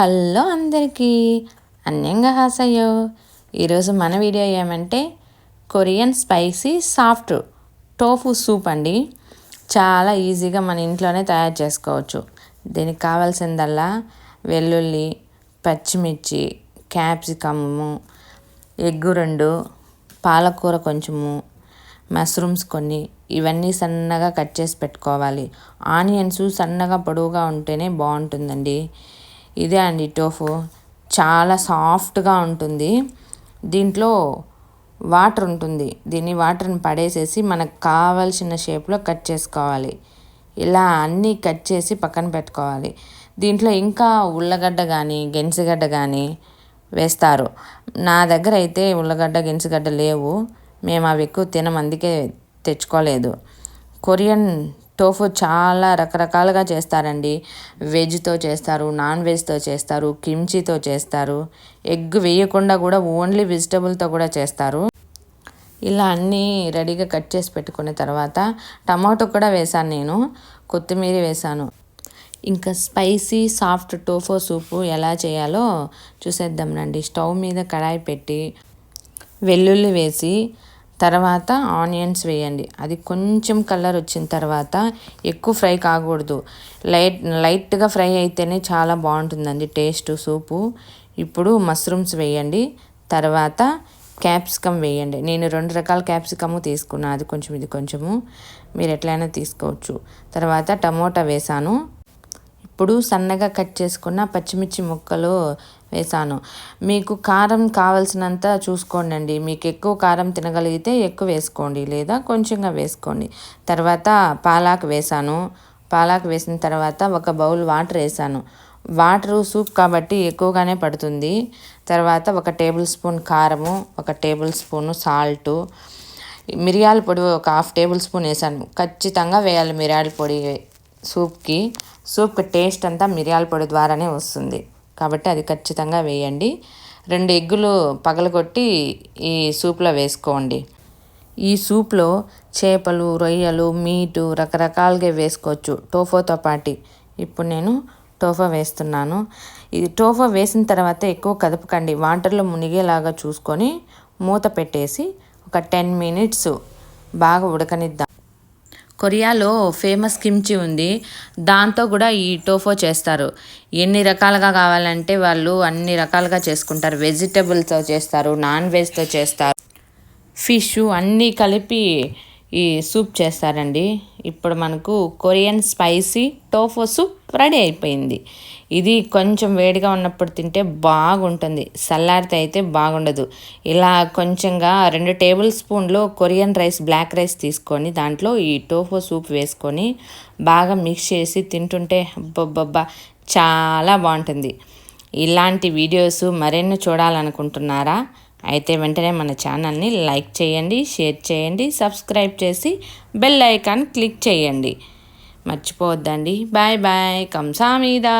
Hello అందరికీ. అన్యంగా హాసయ్యో. ఈరోజు మన వీడియో ఏమంటే Korean spicy soft tofu soup అండి. చాలా ఈజీగా మన ఇంట్లోనే తయారు చేసుకోవచ్చు. దీనికి కావాల్సిందల్లా వెల్లుల్లి పచ్చిమిర్చి క్యాప్సికము ఎగ్గు రెండు పాలకూర కొంచెము మష్రూమ్స్ కొన్ని ఇవన్నీ సన్నగా కట్ చేసి పెట్టుకోవాలి. ఆనియన్స్ సన్నగా పొడవుగా ఉంటేనే బాగుంటుందండి. ఇదే అండి టోఫు. చాలా సాఫ్ట్గా ఉంటుంది. దీంట్లో వాటర్ ఉంటుంది. దీన్ని వాటర్ని పడేసేసి మనకు కావాల్సిన షేప్లో కట్ చేసుకోవాలి. ఇలా అన్నీ కట్ చేసి పక్కన పెట్టుకోవాలి. దీంట్లో ఇంకా ఉల్లగడ్డ కానీ గెన్సిగడ్డ కానీ వేస్తారు. నా దగ్గర అయితే ఉల్లగడ్డ గెన్సిగడ్డ లేవు. మేము అవి ఎక్కువ తినం అందుకే తెచ్చుకోలేదు. కొరియన్ టోఫు చాలా రకరకాలుగా చేస్తారండి. వెజ్తో చేస్తారు నాన్ వెజ్తో చేస్తారు కిమ్చితో చేస్తారు. ఎగ్ వేయకుండా కూడా ఓన్లీ వెజిటబుల్తో కూడా చేస్తారు. ఇలా అన్నీ రెడీగా కట్ చేసి పెట్టుకున్న తర్వాత టమాటో కూడా వేశాను నేను. కొత్తిమీర వేశాను. ఇంకా స్పైసీ సాఫ్ట్ టోఫో సూపు ఎలా చేయాలో చూసేద్దాం రండి. స్టవ్ మీద కడాయి పెట్టి వెల్లుల్లి వేసి తర్వాత ఆనియన్స్ వేయండి. అది కొంచెం కలర్ వచ్చిన తర్వాత ఎక్కువ ఫ్రై కాకూడదు. లైట్ లైట్గా ఫ్రై అయితేనే చాలా బాగుంటుందండి టేస్ట్ సూపు. ఇప్పుడు మష్రూమ్స్ వేయండి. తర్వాత క్యాప్సికమ్ వేయండి. నేను రెండు రకాల క్యాప్సికము తీసుకున్నాను అది కొంచెం ఇది కొంచెము. మీరు ఎట్లయినా తీసుకోవచ్చు. తర్వాత టమోటా వేసాను. ఇప్పుడు సన్నగా కట్ చేసుకున్న పచ్చిమిర్చి ముక్కలు వేసాను. మీకు కారం కావాల్సినంత చూసుకోండి మీకు ఎక్కువ కారం తినగలిగితే ఎక్కువ వేసుకోండి. లేదా కొంచెంగా వేసుకోండి. తర్వాత పాలాకు వేసాను. పాలాకు వేసిన తర్వాత ఒక బౌల్ వాటర్ వేసాను. వాటరు సూప్ కాబట్టి ఎక్కువగానే పడుతుంది. తర్వాత ఒక టేబుల్ స్పూన్ కారము ఒక టేబుల్ స్పూను సాల్టు మిరియాల పొడి ఒక హాఫ్ టేబుల్ స్పూన్ వేసాను. ఖచ్చితంగా వేయాలి మిరియాల పొడి సూప్కి సూప్ టేస్ట్ అంతా మిరియాల పొడి ద్వారానే వస్తుంది. కాబట్టి అది ఖచ్చితంగా వేయండి. రెండు ఎగ్గులు పగలగొట్టి ఈ సూప్లో వేసుకోండి. ఈ సూప్లో చేపలు రొయ్యలు మీటు రకరకాలుగా వేసుకోవచ్చు. టోఫోతో పాటి. ఇప్పుడు నేను టోఫా వేస్తున్నాను. ఇది టోఫా వేసిన తర్వాత ఎక్కువ కదపకండి. వాటర్లో మునిగేలాగా చూసుకొని మూత పెట్టేసి ఒక టెన్ మినిట్స్ బాగా ఉడకనిద్దాం. కొరియాలో ఫేమస్ కిమ్చి ఉంది. దాంతో కూడా ఈ టోఫో చేస్తారు. ఎన్ని రకాలుగా కావాలంటే వాళ్ళు అన్ని రకాలుగా చేసుకుంటారు. వెజిటబుల్తో చేస్తారు నాన్ వెజ్తో చేస్తారు. ఫిష్ అన్నీ కలిపి ఈ సూప్ చేస్తారండి. ఇప్పుడు మనకు Korean spicy tofu soup ready అయిపోయింది. ఇది కొంచెం వేడిగా ఉన్నప్పుడు తింటే బాగుంటుంది. చల్లారితే అయితే బాగుండదు. ఇలా కొంచెంగా రెండు టేబుల్ స్పూన్లు కొరియన్ రైస్ బ్లాక్ రైస్ తీసుకొని దాంట్లో ఈ టోఫో సూప్ వేసుకొని బాగా మిక్స్ చేసి తింటుంటే బొబ్బబ్బా చాలా బాగుంటుంది. ఇలాంటి వీడియోస్ మరెన్నో చూడాలనుకుంటున్నారా? అయితే వెంటనే మన ఛానల్ని లైక్ చేయండి షేర్ చేయండి సబ్స్క్రైబ్ చేసి బెల్ ఐకాన్ క్లిక్ చేయండి. మర్చిపోవద్దండి. Bye bye. కంసామీదా